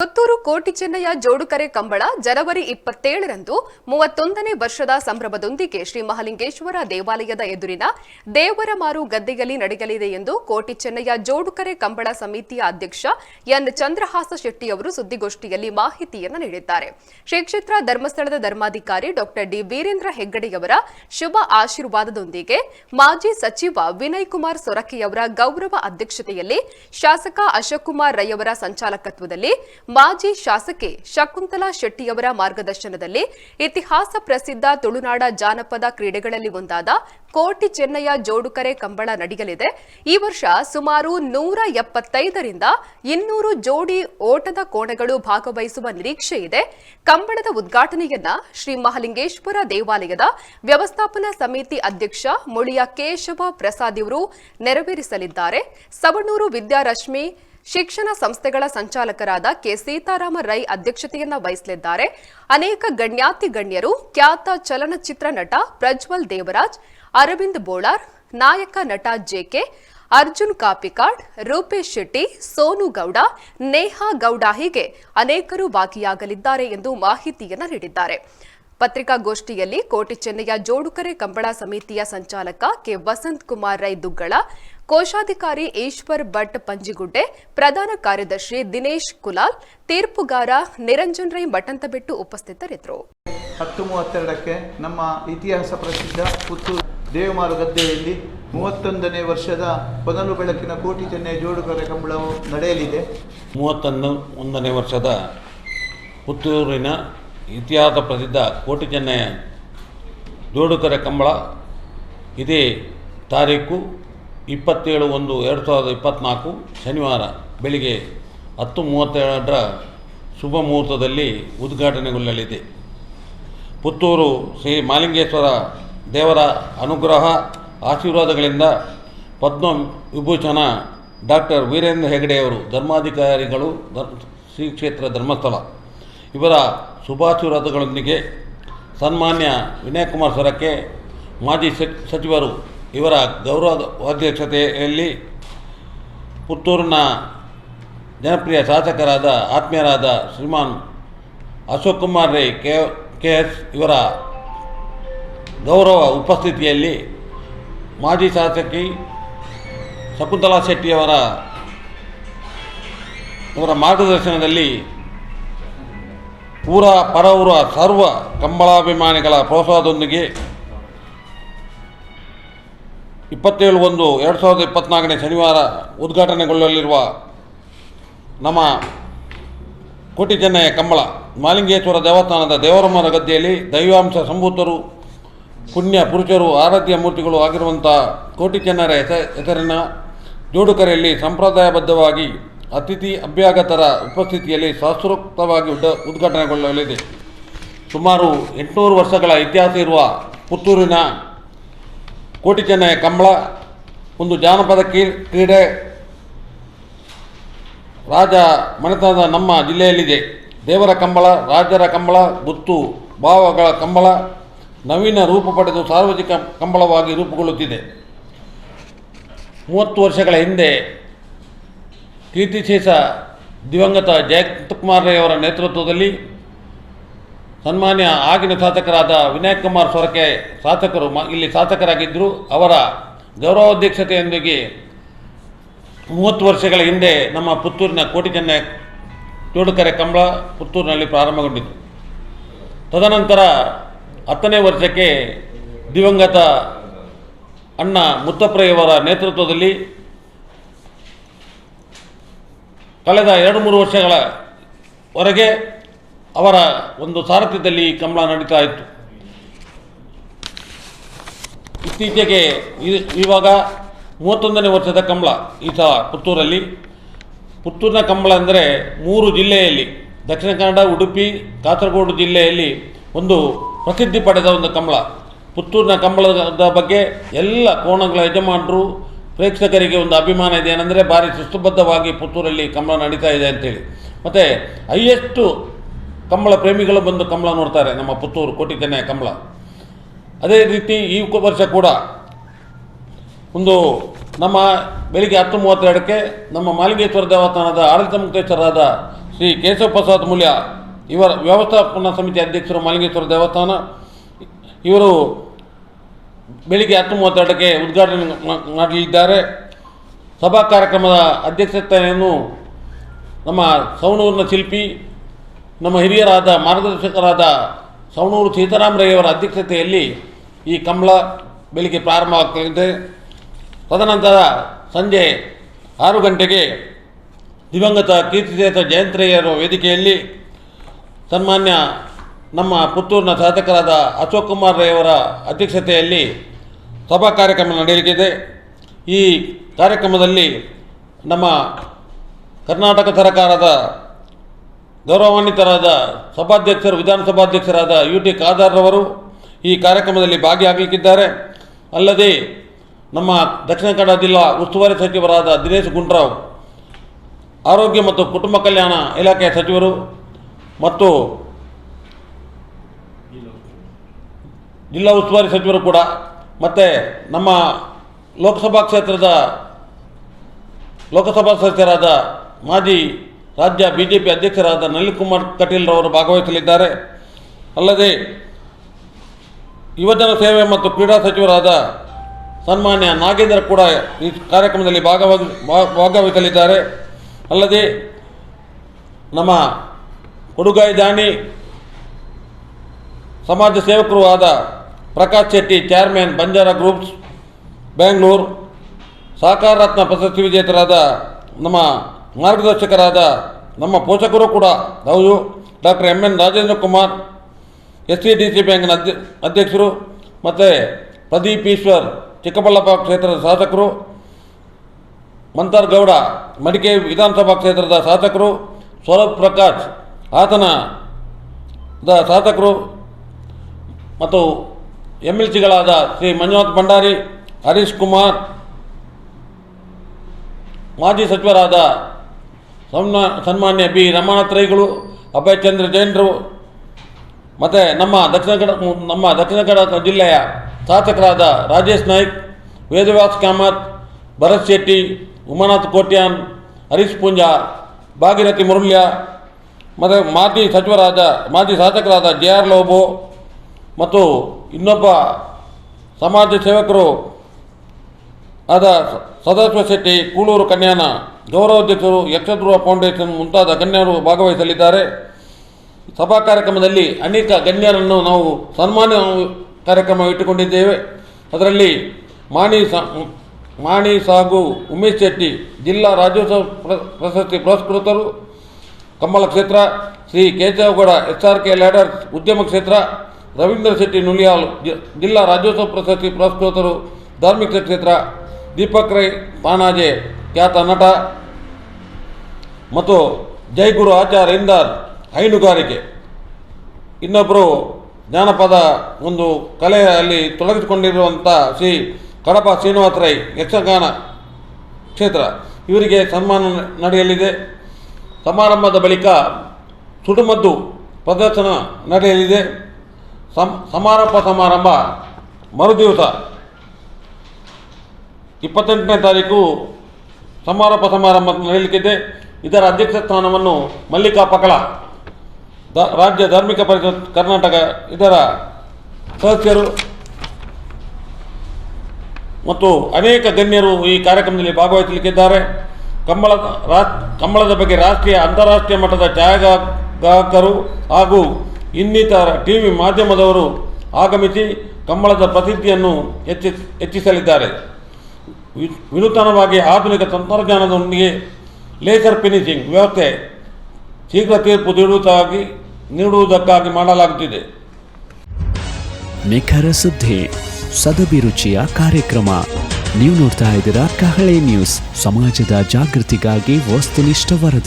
ಪುತ್ತೂರು ಕೋಟಿ ಚೆನ್ನಯ್ಯ ಜೋಡುಕರೆ ಕಂಬಳ ಜನವರಿ ಇಪ್ಪತ್ತೇಳರಂದು ಮೂವತ್ತೊಂದನೇ ವರ್ಷದ ಸಂಭ್ರಮದೊಂದಿಗೆ ಶ್ರೀ ಮಹಾಲಿಂಗೇಶ್ವರ ದೇವಾಲಯದ ಎದುರಿನ ದೇವರ ಮಾರು ಗದ್ದೆಯಲ್ಲಿ ನಡೆಯಲಿದೆ ಎಂದು ಕೋಟಿ ಚೆನ್ನಯ್ಯ ಜೋಡುಕರೆ ಕಂಬಳ ಸಮಿತಿಯ ಅಧ್ಯಕ್ಷ ಎನ್ ಚಂದ್ರಹಾಸ ಶೆಟ್ಟಿ ಅವರು ಸುದ್ದಿಗೋಷ್ಠಿಯಲ್ಲಿ ಮಾಹಿತಿಯನ್ನು ನೀಡಿದ್ದಾರೆ. ಶ್ರೀ ಕ್ಷೇತ್ರ ಧರ್ಮಸ್ಥಳದ ಧರ್ಮಾಧಿಕಾರಿ ಡಾಕ್ಟರ್ ಡಿ ವೀರೇಂದ್ರ ಹೆಗ್ಗಡೆಯವರ ಶುಭ ಆಶೀರ್ವಾದದೊಂದಿಗೆ ಮಾಜಿ ಸಚಿವ ವಿನಯ್ ಕುಮಾರ್ ಸೊರಕೆಯವರ ಗೌರವ ಅಧ್ಯಕ್ಷತೆಯಲ್ಲಿ ಶಾಸಕ ಅಶೋಕ್ ಕುಮಾರ್ ರೈಯವರ ಸಂಚಾಲಕತ್ವದಲ್ಲಿ ಮಾಜಿ ಶಾಸಕಿ ಶಕುಂತಲಾ ಶೆಟ್ಟಿಯವರ ಮಾರ್ಗದರ್ಶನದಲ್ಲಿ ಇತಿಹಾಸ ಪ್ರಸಿದ್ಧ ತುಳುನಾಡ ಜಾನಪದ ಕ್ರೀಡೆಗಳಲ್ಲಿ ಒಂದಾದ ಕೋಟಿ ಚೆನ್ನಯ್ಯ ಜೋಡುಕರೆ ಕಂಬಳ ನಡೆಯಲಿದೆ. ಈ ವರ್ಷ ಸುಮಾರು ನೂರ ಎಪ್ಪತ್ತೈದರಿಂದ ಇನ್ನೂರು ಜೋಡಿ ಓಟದ ಕೋಣೆಗಳು ಭಾಗವಹಿಸುವ ನಿರೀಕ್ಷೆ ಇದೆ. ಕಂಬಳದ ಉದ್ಘಾಟನೆಯನ್ನ ಶ್ರೀ ಮಹಾಲಿಂಗೇಶ್ವರ ದೇವಾಲಯದ ವ್ಯವಸ್ಥಾಪನಾ ಸಮಿತಿ ಅಧ್ಯಕ್ಷ ಮುಳಿಯ ಕೇಶವ ಪ್ರಸಾದ್ ಇವರು ನೆರವೇರಿಸಲಿದ್ದಾರೆ. ಸವಣೂರು ವಿದ್ಯಾರಶ್ಮಿ ಶಿಕ್ಷಣ ಸಂಸ್ಥೆಗಳ ಸಂಚಾಲಕರಾದ ಕೆ. ಸೀತಾರಾಮ ರೈ ಅಧ್ಯಕ್ಷತೆಯನ್ನ ವಹಿಸಲಿದ್ದಾರೆ. ಅನೇಕ ಗಣ್ಯಾತಿ ಗಣ್ಯರು ಖ್ಯಾತ ಚಲನಚಿತ್ರ ನಟ ಪ್ರಜ್ವಲ್ ದೇವರಾಜ್, ಅರವಿಂದ್ ಬೋಳಾರ್, ನಾಯಕ ನಟ ಜೆಕೆ ಅರ್ಜುನ್ ಕಾಪಿಕಾಡ್, ರೂಪೇಶ್ ಶೆಟ್ಟಿ, ಸೋನು ಗೌಡ, ನೇಹಾ ಗೌಡ ಹೀಗೆ ಅನೇಕರು ಭಾಗಿಯಾಗಲಿದ್ದಾರೆ ಎಂದು ಮಾಹಿತಿಯನ್ನು ನೀಡಿದ್ದಾರೆ. ಪತ್ರಿಕಾಗೋಷ್ಠಿಯಲ್ಲಿ ಕೋಟಿ ಚೆನ್ನಯ್ಯ ಜೋಡುಕರೆ ಕಂಬಳ ಸಮಿತಿಯ ಸಂಚಾಲಕ ಕೆ. ವಸಂತ್ ಕುಮಾರ್ ರೈ ದುಗ್ಗಳ ಕೋಶಾಧಿಕಾರಿ ಈಶ್ವರ್ ಭಟ್ ಪಂಜಿಗುಡ್ಡೆ ಪ್ರಧಾನ ಕಾರ್ಯದರ್ಶಿ ದಿನೇಶ್ ಕುಲಾಲ್ ತೀರ್ಪುಗಾರ ನಿರಂಜನ್ ರೈ ಮಠಂತಬೆಟ್ಟು ಉಪಸ್ಥಿತರಿದ್ದರು. ಹತ್ತು ಮೂವತ್ತೆರಡಕ್ಕೆ ನಮ್ಮ ಇತಿಹಾಸ ಪ್ರಸಿದ್ಧ ಪುತ್ತೂರು ದೇವಮಾರು ಗದ್ದೆಯಲ್ಲಿ ಮೂವತ್ತೊಂದನೇ ವರ್ಷದ ಪಗಲು ಬೆಳಕಿನ ಕೋಟಿ ಚೆನ್ನೈ ಜೋಡುಗರೆ ಕಂಬಳವು ನಡೆಯಲಿದೆ. ಮೂವತ್ತೊಂದು ಒಂದನೇ ವರ್ಷದ ಪುತ್ತೂರಿನ ಇತಿಹಾಸ ಪ್ರಸಿದ್ಧ ಕೋಟಿ ಚೆನ್ನಯ್ಯ ಜೋಡುಕರೆ ಕಂಬಳ ಇದೇ ತಾರೀಕು ಇಪ್ಪತ್ತೇಳು ಒಂದು ಎರಡು ಸಾವಿರದ ಇಪ್ಪತ್ತ್ನಾಲ್ಕು ಶನಿವಾರ ಬೆಳಿಗ್ಗೆ ಹತ್ತು ಮೂವತ್ತೆರಡರ ಶುಭ ಮುಹೂರ್ತದಲ್ಲಿ ಉದ್ಘಾಟನೆಗೊಳ್ಳಲಿದೆ. ಪುತ್ತೂರು ಶ್ರೀ ಮಾಲಿಂಗೇಶ್ವರ ದೇವರ ಅನುಗ್ರಹ ಆಶೀರ್ವಾದಗಳಿಂದ ಪದ್ಮ ವಿಭೂಷಣ ಡಾಕ್ಟರ್ ವೀರೇಂದ್ರ ಹೆಗಡೆಯವರು ಧರ್ಮಾಧಿಕಾರಿಗಳು ಧರ್ ಶ್ರೀ ಕ್ಷೇತ್ರ ಧರ್ಮಸ್ಥಳ ಇವರ ಶುಭಾಶೀರ್ವಾದಗಳೊಂದಿಗೆ ಸನ್ಮಾನ್ಯ ವಿನಯ್ ಕುಮಾರ್ ಸೊರಕೆ ಮಾಜಿ ಸಚ್- ಸಚಿವರು ಇವರ ಗೌರವ ಅಧ್ಯಕ್ಷತೆಯಲ್ಲಿ ಪುತ್ತೂರಿನ ಜನಪ್ರಿಯ ಶಾಸಕರಾದ, ಆತ್ಮೀಯರಾದ Shriman Ashok Kumar Rai, K K S ಇವರ ಗೌರವ ಉಪಸ್ಥಿತಿಯಲ್ಲಿ ಮಾಜಿ ಶಾಸಕಿ ಶಕುಂತಲಾ ಶೆಟ್ಟಿಯವರ ಅವರ ಮಾರ್ಗದರ್ಶನದಲ್ಲಿ ಪೂರ ಪರವೂರ ಸರ್ವ ಕಂಬಳಾಭಿಮಾನಿಗಳ ಪ್ರೋತ್ಸಾಹದೊಂದಿಗೆ ಇಪ್ಪತ್ತೇಳು ಒಂದು ಎರಡು ಸಾವಿರದ ಇಪ್ಪತ್ತ್ನಾಲ್ಕನೇ ಶನಿವಾರ ಉದ್ಘಾಟನೆಗೊಳ್ಳಲಿರುವ ನಮ್ಮ ಕೋಟಿ ಚೆನ್ನಯ್ಯ ಕಂಬಳ ಮಾಲಿಂಗೇಶ್ವರ ದೇವಸ್ಥಾನದ ದೇವರಮ್ಮನ ಗದ್ದೆಯಲ್ಲಿ ದೈವಾಂಶ ಸಂಭೂತರು, ಪುಣ್ಯ ಪುರುಷರು, ಆರಾಧ್ಯ ಮೂರ್ತಿಗಳು ಆಗಿರುವಂಥ ಕೋಟಿ ಚೆನ್ನರ ಹೆಸ ಹೆಸರಿನ ಜೋಡುಕರೆಯಲ್ಲಿ ಸಂಪ್ರದಾಯಬದ್ಧವಾಗಿ ಅತಿಥಿ ಅಭ್ಯಾಗತರ ಉಪಸ್ಥಿತಿಯಲ್ಲಿ ಶಾಸ್ತ್ರೋಕ್ತವಾಗಿ ಉದ್ದ ಉದ್ಘಾಟನೆಗೊಳ್ಳಲಿದೆ. ಸುಮಾರು ಎಂಟುನೂರು ವರ್ಷಗಳ ಇತಿಹಾಸ ಇರುವ ಪುತ್ತೂರಿನ ಕೋಟಿ ಚೆನ್ನಯ್ಯ ಕಂಬಳ, ಒಂದು ಜಾನಪದ ಕ್ರೀ, ಕ್ರೀಡೆ ರಾಜ ಮನೆತನದ ನಮ್ಮ ಜಿಲ್ಲೆಯಲ್ಲಿದೆ. ದೇವರ ಕಂಬಳ, ರಾಜರ ಕಂಬಳ, ಗುತ್ತು, ಭಾವಗಳ ಕಂಬಳ, ನವೀನ ರೂಪ ಪಡೆದು ಸಾರ್ವಜನಿಕ ಕಂಬಳವಾಗಿ ರೂಪುಗೊಳ್ಳುತ್ತಿದೆ. ಮೂವತ್ತು ವರ್ಷಗಳ ಹಿಂದೆ ಕೀರ್ತಿಶೇಷ ದಿವಂಗತ ಜಯಂತಕುಮಾರ್ ರೈ ಅವರ ನೇತೃತ್ವದಲ್ಲಿ ಸನ್ಮಾನ್ಯ ಆಗಿನ ಶಾಸಕರಾದ ವಿನಾಯಕ್ ಕುಮಾರ್ ಸೊರಕೆ ಶಾಸಕರು ಇಲ್ಲಿ ಶಾಸಕರಾಗಿದ್ದರು ಅವರ ಗೌರವಾಧ್ಯಕ್ಷತೆಯೊಂದಿಗೆ ಮೂವತ್ತು ವರ್ಷಗಳ ಹಿಂದೆ ನಮ್ಮ ಪುತ್ತೂರಿನ ಕೋಟಿ ಚೆನ್ನೈ ಚೋಡುಕರೆ ಕಂಬಳ ಪುತ್ತೂರಿನಲ್ಲಿ ಪ್ರಾರಂಭಗೊಂಡಿತು. ತದನಂತರ ಹತ್ತನೇ ವರ್ಷಕ್ಕೆ ದಿವಂಗತ ಅಣ್ಣ ಮುತ್ತಪ್ರಯವರ ನೇತೃತ್ವದಲ್ಲಿ ಕಳೆದ ಎರಡು ಮೂರು ವರ್ಷಗಳ ವರೆಗೆ ಅವರ ಒಂದು ಸಾರಥ್ಯದಲ್ಲಿ ಕಂಬಳ ನಡೀತಾ ಇತ್ತು. ಇತ್ತೀಚೆಗೆ ಇವಾಗ ಮೂವತ್ತೊಂದನೇ ವರ್ಷದ ಕಂಬಳ ಈ ಸಹ ಪುತ್ತೂರಲ್ಲಿ. ಪುತ್ತೂರಿನ ಕಂಬಳ ಅಂದರೆ ಮೂರು ಜಿಲ್ಲೆಯಲ್ಲಿ, ದಕ್ಷಿಣ ಕನ್ನಡ, ಉಡುಪಿ, ಕಾಸರಗೋಡು ಜಿಲ್ಲೆಯಲ್ಲಿ ಒಂದು ಪ್ರಸಿದ್ಧಿ ಪಡೆದ ಒಂದು ಕಂಬಳ ಪುತ್ತೂರಿನ ಕಂಬಳದ ಬಗ್ಗೆ ಎಲ್ಲ ಕೋಣಗಳ ಯಜಮಾನರು, ಪ್ರೇಕ್ಷಕರಿಗೆ ಒಂದು ಅಭಿಮಾನ ಇದೆ ಏನಂದರೆ ಭಾರಿ ಶಿಸ್ತುಬದ್ಧವಾಗಿ ಪುತ್ತೂರಲ್ಲಿ ಕಂಬಳ ನಡೀತಾ ಇದೆ ಅಂತೇಳಿ. ಮತ್ತು ಹೈಯೆಸ್ಟು ಕಂಬಳ ಪ್ರೇಮಿಗಳು ಬಂದು ಕಂಬಳ ನೋಡ್ತಾರೆ, ನಮ್ಮ ಪುತ್ತೂರು ಕೋಟಿ ಕಮಲ ಅದೇ ರೀತಿ ಈ ವರ್ಷ ಕೂಡ ಒಂದು ನಮ್ಮ ಬೆಳಿಗ್ಗೆ ಹತ್ತು ಮೂವತ್ತೆರಡಕ್ಕೆ ನಮ್ಮ ಮಾಲಿಂಗೇಶ್ವರ ದೇವಸ್ಥಾನದ ಆಡಳಿತ ಮುಕ್ತೇಶ್ವರರಾದ ಶ್ರೀ ಕೇಶವ ಪ್ರಸಾದ್ ಮೂಲ್ಯ ಇವರ ವ್ಯವಸ್ಥಾಪನಾ ಸಮಿತಿ ಅಧ್ಯಕ್ಷರು ಮಾಲಿಂಗೇಶ್ವರ ದೇವಸ್ಥಾನ. ಇವರು ಬೆಳಿಗ್ಗೆ ಹತ್ತು ಮೂವತ್ತೆರಡಕ್ಕೆ ಉದ್ಘಾಟನೆ ಮಾಡಲಿದ್ದಾರೆ. ಸಭಾ ಕಾರ್ಯಕ್ರಮದ ಅಧ್ಯಕ್ಷತೆಯನ್ನು ನಮ್ಮ ಸವಣೂರಿನ ಶಿಲ್ಪಿ ನಮ್ಮ ಹಿರಿಯರಾದ ಮಾರ್ಗದರ್ಶಕರಾದ ಸವಣೂರು ಸೀತಾರಾಮರಯ್ಯವರ ಅಧ್ಯಕ್ಷತೆಯಲ್ಲಿ ಈ ಕಂಬಳ ಬೆಳಿಗ್ಗೆ ಪ್ರಾರಂಭವಾಗ್ತದೆ ತದನಂತರ ಸಂಜೆ ಆರು ಗಂಟೆಗೆ ದಿವಂಗತ ಕೀರ್ತಿದೇತ ಜಯಂತ್ರಯ್ಯರ ವೇದಿಕೆಯಲ್ಲಿ ಸನ್ಮಾನ್ಯ ನಮ್ಮ ಪುತ್ತೂರಿನ ಸಾಧಕರಾದ ಅಶೋಕ್ ಕುಮಾರ್ ರೈಯವರ ಅಧ್ಯಕ್ಷತೆಯಲ್ಲಿ ಸಭಾ ಕಾರ್ಯಕ್ರಮ ನಡೆಯಲಿದೆ ಈ ಕಾರ್ಯಕ್ರಮದಲ್ಲಿ ನಮ್ಮ ಕರ್ನಾಟಕ ಸರ್ಕಾರದ ಗೌರವಾನ್ವಿತರಾದ ಸಭಾಧ್ಯಕ್ಷರು, ವಿಧಾನಸಭಾಧ್ಯಕ್ಷರಾದ ಯು ಟಿ ಖಾದರ್ರವರು ಈ ಕಾರ್ಯಕ್ರಮದಲ್ಲಿ ಭಾಗಿಯಾಗಲಿಕ್ಕಿದ್ದಾರೆ. ಅಲ್ಲದೆ ನಮ್ಮ ದಕ್ಷಿಣ ಕನ್ನಡ ಜಿಲ್ಲಾ ಉಸ್ತುವಾರಿ ಸಚಿವರಾದ ದಿನೇಶ್ ಗುಂಡ್ರಾವ್, ಆರೋಗ್ಯ ಮತ್ತು ಕುಟುಂಬ ಕಲ್ಯಾಣ ಇಲಾಖೆಯ ಸಚಿವರು ಮತ್ತು ಜಿಲ್ಲಾ ಉಸ್ತುವಾರಿ ಸಚಿವರು ಕೂಡ ಮತ್ತು ನಮ್ಮ ಲೋಕಸಭಾ ಕ್ಷೇತ್ರದ ಲೋಕಸಭಾ ಸದಸ್ಯರಾದ ಮಾಜಿ ರಾಜ್ಯ ಬಿ ಜೆ ಪಿ ಅಧ್ಯಕ್ಷರಾದ ನಳಿನ್ ಕುಮಾರ್ ಕಟೀಲ್ ರವರು ಭಾಗವಹಿಸಲಿದ್ದಾರೆ. ಅಲ್ಲದೆ ಯುವಜನ ಸೇವೆ ಮತ್ತು ಕ್ರೀಡಾ ಸಚಿವರಾದ ಸನ್ಮಾನ್ಯ ನಾಗೇಂದ್ರ ಕೂಡ ಈ ಕಾರ್ಯಕ್ರಮದಲ್ಲಿ ಭಾಗವಹ, ಭಾಗವಹಿಸಲಿದ್ದಾರೆ. ಅಲ್ಲದೆ ನಮ್ಮ ಕೊಡುಗಾಯಿ ದಾನಿ ಸಮಾಜ ಸೇವಕರು ಆದ ಪ್ರಕಾಶ್ ಶೆಟ್ಟಿ, ಚೇರ್ಮನ್ ಬಂಜಾರ ಗ್ರೂಪ್ಸ್, ಬೆಂಗಳೂರು ಸಹಕಾರ ರತ್ನ ಪ್ರಶಸ್ತಿ ವಿಜೇತರಾದ ನಮ್ಮ ಮಾರ್ಗದರ್ಶಕರಾದ ನಮ್ಮ ಪೋಷಕರು ಕೂಡ, ಹೌದು, doctor M N Rajendra Kumar, S C D C ಬ್ಯಾಂಕ್ನ ಅಧ್ಯ ಅಧ್ಯಕ್ಷರು, ಮತ್ತು ಪ್ರದೀಪ್ ಈಶ್ವರ್, ಚಿಕ್ಕಬಳ್ಳಾಪುರ ಕ್ಷೇತ್ರದ ಶಾಸಕರು ಮಂತಾರ್ ಗೌಡ ಮಡಿಕೇರಿ ವಿಧಾನಸಭಾ ಕ್ಷೇತ್ರದ ಶಾಸಕರು, ಸೌರಭ್ ಪ್ರಕಾಶ್ ಆತನ ದ ಶಾಸಕರು, ಮತ್ತು ಎಂ ಎಲ್ ಸಿಗಳಾದ ಶ್ರೀ ಮಂಜುನಾಥ್ ಭಂಡಾರಿ, ಹರೀಶ್ ಕುಮಾರ್, ಮಾಜಿ ಸಚಿವರಾದ ಸನ್ಮಾ ಸನ್ಮಾನ್ಯ ಬಿ ರಮಾನಾಥ್ ರೈಗಳು ಅಭಯ್ ಚಂದ್ರ ಜೈನರು, ಮತ್ತು ನಮ್ಮ ದಕ್ಷಿಣ ಕನ್ನಡ, ನಮ್ಮ ದಕ್ಷಿಣ ಕನ್ನಡ ಜಿಲ್ಲೆಯ ಶಾಸಕರಾದ ರಾಜೇಶ್ ನಾಯ್ಕ್, ವೇದವ್ಯಾಸ್ ಕಾಮತ್ ಭರತ್ ಶೆಟ್ಟಿ, ಉಮಾನಾಥ್ ಕೋಟ್ಯಾನ್, ಹರೀಶ್ ಪೂಂಜಾ, ಭಾಗೀರಥಿ ಮುರುಳ್ಯ, ಮತ್ತು ಮಾಜಿ ಸಚಿವರಾದ, ಮಾಜಿ ಶಾಸಕರಾದ ಜೆ ಆರ್ ಲೋಬೋ ಮತ್ತು ಇನ್ನೊಬ್ಬ ಸಮಾಜ ಸೇವಕರು ಆದ ಸದಾಶಿವ ಶೆಟ್ಟಿ, ಕೂಳೂರು ಕನ್ಯಾನ ಗೌರವಾಧ್ಯಕ್ಷರು ಯಕ್ಷಧ್ರುವ ಫೌಂಡೇಶನ್ ಮುಂತಾದ ಗಣ್ಯರು ಭಾಗವಹಿಸಲಿದ್ದಾರೆ. ಸಭಾ ಕಾರ್ಯಕ್ರಮದಲ್ಲಿ ಅನೇಕ ಗಣ್ಯರನ್ನು ನಾವು ಸನ್ಮಾನ ಕಾರ್ಯಕ್ರಮ ಇಟ್ಟುಕೊಂಡಿದ್ದೇವೆ. ಅದರಲ್ಲಿ ಮಾಣಿ ಸ, ಮಾಣಿ ಸಾಗು ಉಮೇಶ್ ಶೆಟ್ಟಿ, ಜಿಲ್ಲಾ ರಾಜ್ಯೋತ್ಸವ ಪ್ರ- ಪ್ರಶಸ್ತಿ ಪುರಸ್ಕೃತರು. ಕಮ್ಮಲ ಕ್ಷೇತ್ರ, Shri Keshavagowda S R K ladders ಉದ್ಯಮ ಕ್ಷೇತ್ರ. ರವೀಂದ್ರ ಶೆಟ್ಟಿ ನುಲಿಯಾಲ್ ಜಿಲ್ಲಾ ರಾಜ್ಯೋತ್ಸವ ಪ್ರಶಸ್ತಿ ಪುರಸ್ಕೃತರು. ಧಾರ್ಮಿಕ ಕ್ಷೇತ್ರ, ದೀಪಕ್ ರೈ, ಪಾನಾಜೆ ಖ್ಯಾತ ನಟ ಮತ್ತು ಜೈಗುರು ಆಚಾರ್ಯ ಇಂದಾರ್ ಹೈನುಗಾರಿಕೆ. ಇನ್ನೊಬ್ಬರು ಜಾನಪದ ಒಂದು ಕಲೆಯಲ್ಲಿ ತೊಡಗಿಸಿಕೊಂಡಿರುವಂಥ ಶ್ರೀ ಕಡಪ ಶ್ರೀನಿವಾಸ ರೈ, ಯಕ್ಷಗಾನ ಕ್ಷೇತ್ರ. ಇವರಿಗೆ ಸನ್ಮಾನ ನಡೆಯಲಿದೆ. ಸಮಾರಂಭದ ಬಳಿಕ ಸುಡುಮದ್ದು ಪ್ರದರ್ಶನ ನಡೆಯಲಿದೆ. ಸಮ್ ಸಮಾರಂಭ ಸಮಾರಂಭ ಮರುದಿವಸ ಇಪ್ಪತ್ತೆಂಟನೇ ತಾರೀಕು ಸಮಾರೋಪ ಸಮಾರಂಭ ನಡೆಯಲಿಕ್ಕಿದೆ. ಇದರ ಅಧ್ಯಕ್ಷ ಸ್ಥಾನವನ್ನು ಮಲ್ಲಿಕಾ ಪಕಳ ರಾಜ್ಯ ಧಾರ್ಮಿಕ ಪರಿಷತ್ ಕರ್ನಾಟಕ, ಇದರ ಸದಸ್ಯರು ಮತ್ತು ಅನೇಕ ಗಣ್ಯರು ಈ ಕಾರ್ಯಕ್ರಮದಲ್ಲಿ ಭಾಗವಹಿಸಲಿಕ್ಕಿದ್ದಾರೆ. ಕಂಬಳದ ರಾ, ಕಂಬಳದ ಬಗ್ಗೆ ರಾಷ್ಟ್ರೀಯ, ಅಂತಾರಾಷ್ಟ್ರೀಯ ಮಟ್ಟದ ಛಾಯಾಗ್ರಾಹಕರು ಹಾಗೂ ಇನ್ನಿತರ ಟಿ ವಿ ಮಾಧ್ಯಮದವರು ಆಗಮಿಸಿ ಕಂಬಳದ ಪ್ರಸಿದ್ಧಿಯನ್ನು ಹೆಚ್ಚಿಸ ಹೆಚ್ಚಿಸಲಿದ್ದಾರೆ. ವಿನೂತನವಾಗಿ ಆಧುನಿಕ ತಂತ್ರಜ್ಞಾನದೊಂದಿಗೆ ಲೇಸರ್ ಫಿನಿಶಿಂಗ್ ವ್ಯವಸ್ಥೆ ಶೀಘ್ರ ತೀರ್ಪು ನೀಡುವುದಾಗಿ, ನೀಡುವುದಕ್ಕಾಗಿ ಮಾಡಲಾಗುತ್ತಿದೆ. ನಿಖರ ಸುದ್ದಿ ಸದಭಿರುಚಿಯ ಕಾರ್ಯಕ್ರಮ. ನೀವು ನೋಡ್ತಾ ಇದ್ದೀರಾ ಕಹಳೆ ನ್ಯೂಸ್. ಸಮಾಜದ ಜಾಗೃತಿಗಾಗಿ ವಸ್ತುನಿಷ್ಠ ವರದಿ.